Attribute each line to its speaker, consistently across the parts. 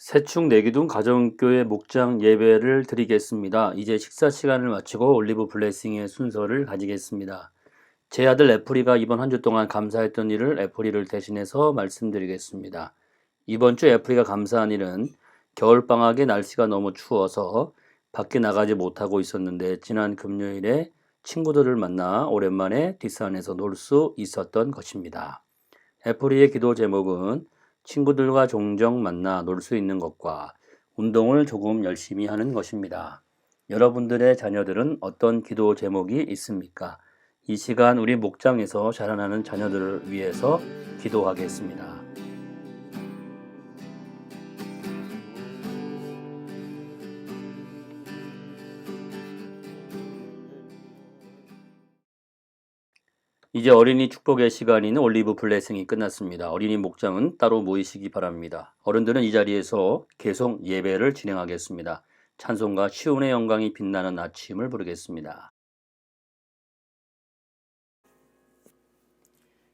Speaker 1: 세축 내기둥 가정교회 목장 예배를 드리겠습니다. 이제 식사 시간을 마치고 올리브 블레싱의 순서를 가지겠습니다. 제 아들 애플이가 이번 한 주 동안 감사했던 일을 애플이를 대신해서 말씀드리겠습니다. 이번 주 애플이가 감사한 일은 겨울방학에 날씨가 너무 추워서 밖에 나가지 못하고 있었는데 지난 금요일에 친구들을 만나 오랜만에 뒷산에서 놀 수 있었던 것입니다. 애플이의 기도 제목은 친구들과 종종 만나 놀 수 있는 것과 운동을 조금 열심히 하는 것입니다. 여러분들의 자녀들은 어떤 기도 제목이 있습니까? 이 시간 우리 목장에서 자라나는 자녀들을 위해서 기도하겠습니다. 이제 어린이 축복의 시간인 올리브 블레싱이 끝났습니다. 어린이 목장은 따로 모이시기 바랍니다. 어른들은 이 자리에서 계속 예배를 진행하겠습니다. 찬송가 시온의 영광이 빛나는 아침을 부르겠습니다.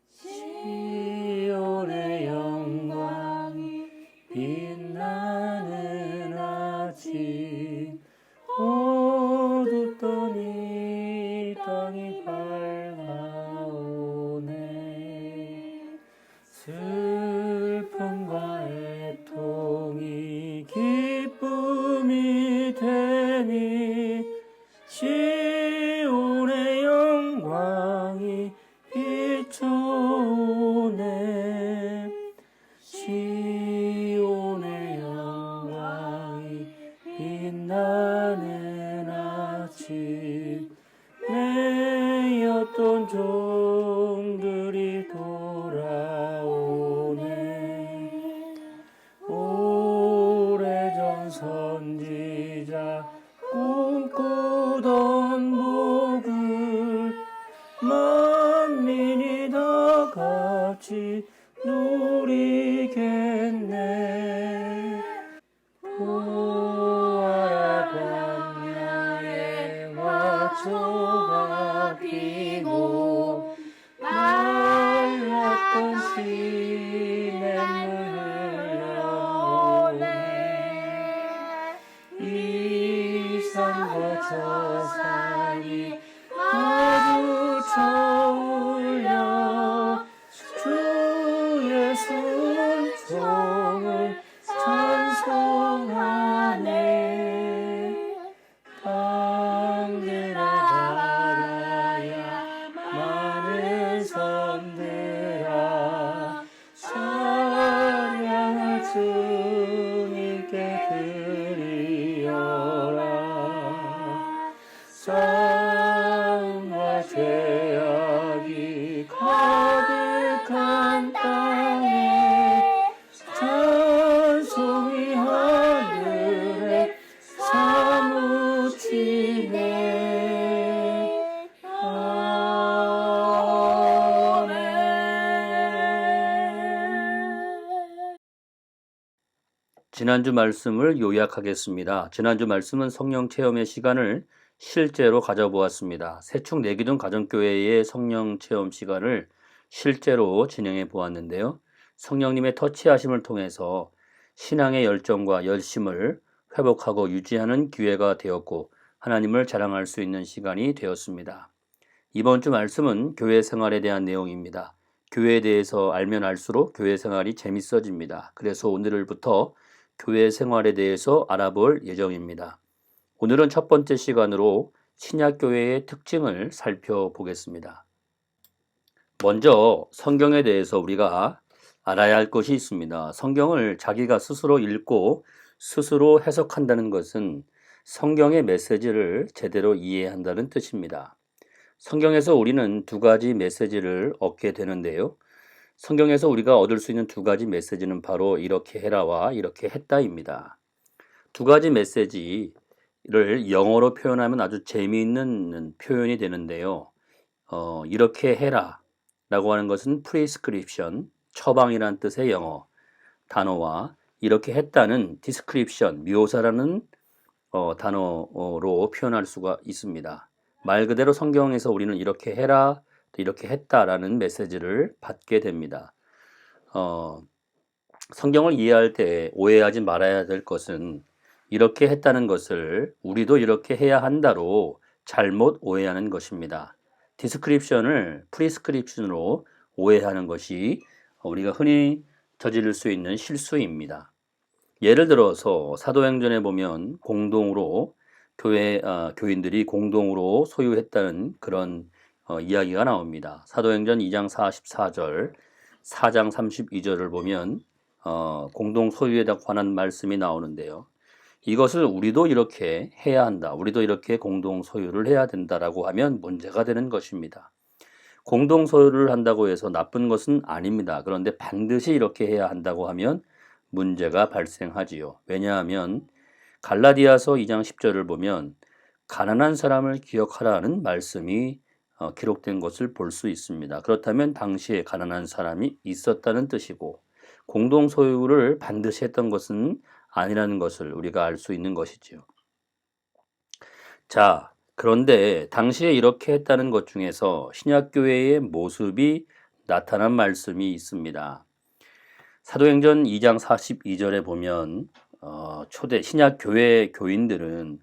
Speaker 1: 시온의 영광이 빛 매였던 종들이 돌아오네. 오래전 선지자 꿈꾸던 복을 만민이 다 같이 누리겠네 저 산이 마주쳐 죄악이 가득한 땅에 찬송이 하늘에 사무치네 아멘 지난주 말씀을 요약하겠습니다. 지난주 말씀은 성령 체험의 시간을 실제로 가져보았습니다. 세축 내기둥 가정교회의 성령 체험 시간을 실제로 진행해 보았는데요. 성령님의 터치하심을 통해서 신앙의 열정과 열심을 회복하고 유지하는 기회가 되었고 하나님을 자랑할 수 있는 시간이 되었습니다. 이번 주 말씀은 교회 생활에 대한 내용입니다. 교회에 대해서 알면 알수록 교회 생활이 재밌어집니다. 그래서 오늘부터 교회 생활에 대해서 알아볼 예정입니다. 오늘은 첫 번째 시간으로 신약교회의 특징을 살펴보겠습니다. 먼저 성경에 대해서 우리가 알아야 할 것이 있습니다. 성경을 자기가 스스로 읽고 스스로 해석한다는 것은 성경의 메시지를 제대로 이해한다는 뜻입니다. 성경에서 우리는 두 가지 메시지를 얻게 되는데요. 성경에서 우리가 얻을 수 있는 두 가지 메시지는 바로 이렇게 해라와 이렇게 했다입니다. 두 가지 메시지 를 영어로 표현하면 아주 재미있는 표현이 되는데요. 어, 이렇게 해라 라고 하는 것은 prescription, 처방이란 뜻의 영어 단어와 이렇게 했다는 description, 묘사라는 어, 단어로 표현할 수가 있습니다. 말 그대로 성경에서 우리는 이렇게 해라, 이렇게 했다라는 메시지를 받게 됩니다. 어, 성경을 이해할 때 오해하지 말아야 될 것은 이렇게 했다는 것을 우리도 이렇게 해야 한다로 잘못 오해하는 것입니다. 디스크립션을 프리스크립션으로 오해하는 것이 우리가 흔히 저지를 수 있는 실수입니다. 예를 들어서 사도행전에 보면 공동으로 교회 아, 교인들이 공동으로 소유했다는 그런 어, 이야기가 나옵니다. 사도행전 2장 44절, 4장 32절을 보면 어, 공동 소유에 관한 말씀이 나오는데요. 이것을 우리도 이렇게 해야 한다. 우리도 이렇게 공동 소유를 해야 된다라고 하면 문제가 되는 것입니다. 공동 소유를 한다고 해서 나쁜 것은 아닙니다. 그런데 반드시 이렇게 해야 한다고 하면 문제가 발생하지요. 왜냐하면 갈라디아서 2장 10절을 보면 가난한 사람을 기억하라는 말씀이 어, 기록된 것을 볼 수 있습니다. 그렇다면 당시에 가난한 사람이 있었다는 뜻이고 공동 소유를 반드시 했던 것은 아니라는 것을 우리가 알 수 있는 것이지요. 자, 그런데 당시에 이렇게 했다는 것 중에서 신약교회의 모습이 나타난 말씀이 있습니다. 사도행전 2장 42절에 보면 어, 초대 신약교회 교인들은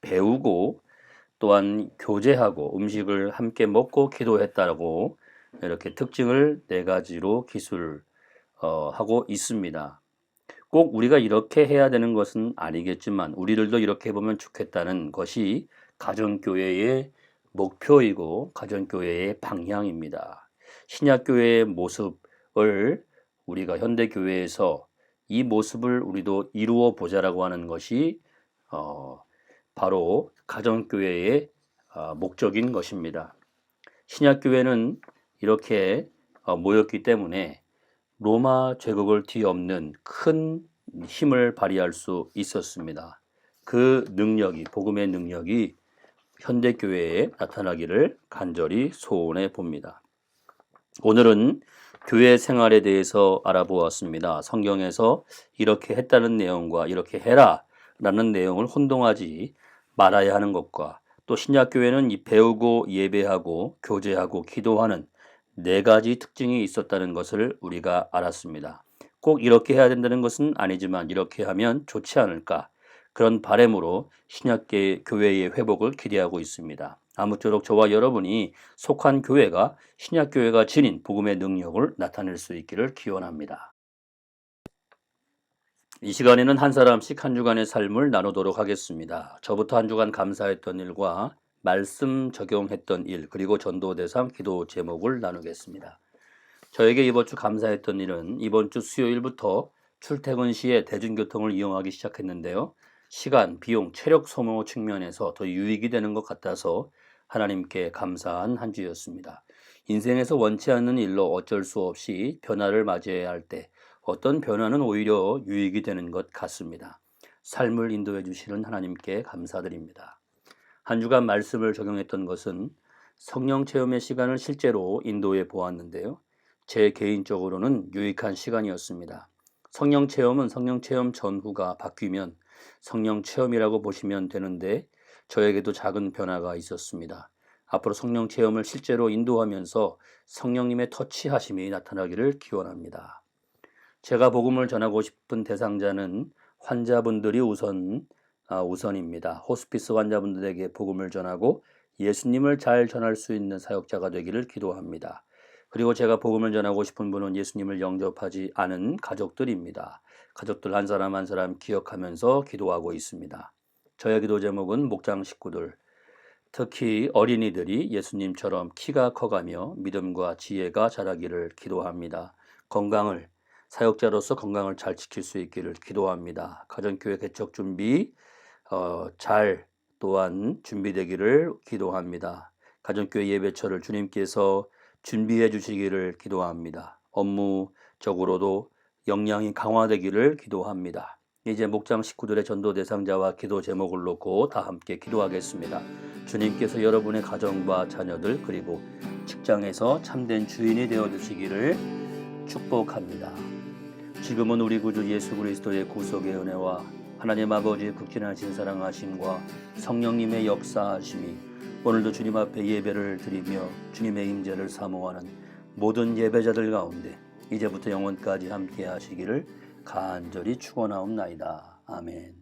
Speaker 1: 배우고 또한 교제하고 음식을 함께 먹고 기도했다고 이렇게 특징을 네 가지로 기술하고 어, 있습니다. 꼭 우리가 이렇게 해야 되는 것은 아니겠지만 우리들도 이렇게 해보면 좋겠다는 것이 가정교회의 목표이고 가정교회의 방향입니다. 신약교회의 모습을 우리가 현대교회에서 이 모습을 우리도 이루어 보자라고 하는 것이 어, 바로 가정교회의 어, 목적인 것입니다. 신약교회는 이렇게 어, 모였기 때문에 로마 제국을 뒤엎는 큰 힘을 발휘할 수 있었습니다. 그 능력이 복음의 능력이 현대 교회에 나타나기를 간절히 소원해 봅니다. 오늘은 교회 생활에 대해서 알아보았습니다. 성경에서 이렇게 했다는 내용과 이렇게 해라 라는 내용을 혼동하지 말아야 하는 것과 또 신약교회는 이 배우고 예배하고 교제하고 기도하는 네 가지 특징이 있었다는 것을 우리가 알았습니다. 꼭 이렇게 해야 된다는 것은 아니지만 이렇게 하면 좋지 않을까 그런 바램으로 신약계 교회의 회복을 기대하고 있습니다. 아무쪼록 저와 여러분이 속한 교회가 신약교회가 지닌 복음의 능력을 나타낼 수 있기를 기원합니다. 이 시간에는 한 사람씩 한 주간의 삶을 나누도록 하겠습니다. 저부터 한 주간 감사했던 일과 말씀 적용했던 일, 그리고 전도 대상 기도 제목을 나누겠습니다. 저에게 이번 주 감사했던 일은 이번 주 수요일부터 출퇴근 시에 대중교통을 이용하기 시작했는데요. 시간, 비용, 체력 소모 측면에서 더 유익이 되는 것 같아서 하나님께 감사한 한 주였습니다. 인생에서 원치 않는 일로 어쩔 수 없이 변화를 맞이해야 할 때 어떤 변화는 오히려 유익이 되는 것 같습니다. 삶을 인도해 주시는 하나님께 감사드립니다. 한 주간 말씀을 적용했던 것은 성령 체험의 시간을 실제로 인도해 보았는데요. 제 개인적으로는 유익한 시간이었습니다. 성령 체험은 성령 체험 전후가 바뀌면 성령 체험이라고 보시면 되는데 저에게도 작은 변화가 있었습니다. 앞으로 성령 체험을 실제로 인도하면서 성령님의 터치하심이 나타나기를 기원합니다. 제가 복음을 전하고 싶은 대상자는 환자분들이 우선 아, 우선입니다. 호스피스 환자분들에게 복음을 전하고 예수님을 잘 전할 수 있는 사역자가 되기를 기도합니다. 그리고 제가 복음을 전하고 싶은 분은 예수님을 영접하지 않은 가족들입니다. 가족들 한 사람 한 사람 기억하면서 기도하고 있습니다. 저의 기도 제목은 목장 식구들, 특히 어린이들이 예수님처럼 키가 커가며 믿음과 지혜가 자라기를 기도합니다. 건강을 사역자로서 건강을 잘 지킬 수 있기를 기도합니다. 가정교회 개척 준비 어, 잘 또한 준비되기를 기도합니다. 가정교회 예배처를 주님께서 준비해 주시기를 기도합니다. 업무적으로도 역량이 강화되기를 기도합니다. 이제 목장 식구들의 전도 대상자와 기도 제목을 놓고 다 함께 기도하겠습니다. 주님께서 여러분의 가정과 자녀들 그리고 직장에서 참된 주인이 되어 주시기를 축복합니다. 지금은 우리 구주 예수 그리스도의 구속의 은혜와 하나님 아버지의 극진하신 사랑하심과 성령님의 역사하심이 오늘도 주님 앞에 예배를 드리며 주님의 임재를 사모하는 모든 예배자들 가운데 이제부터 영원까지 함께 하시기를 간절히 축원하옵나이다. 아멘.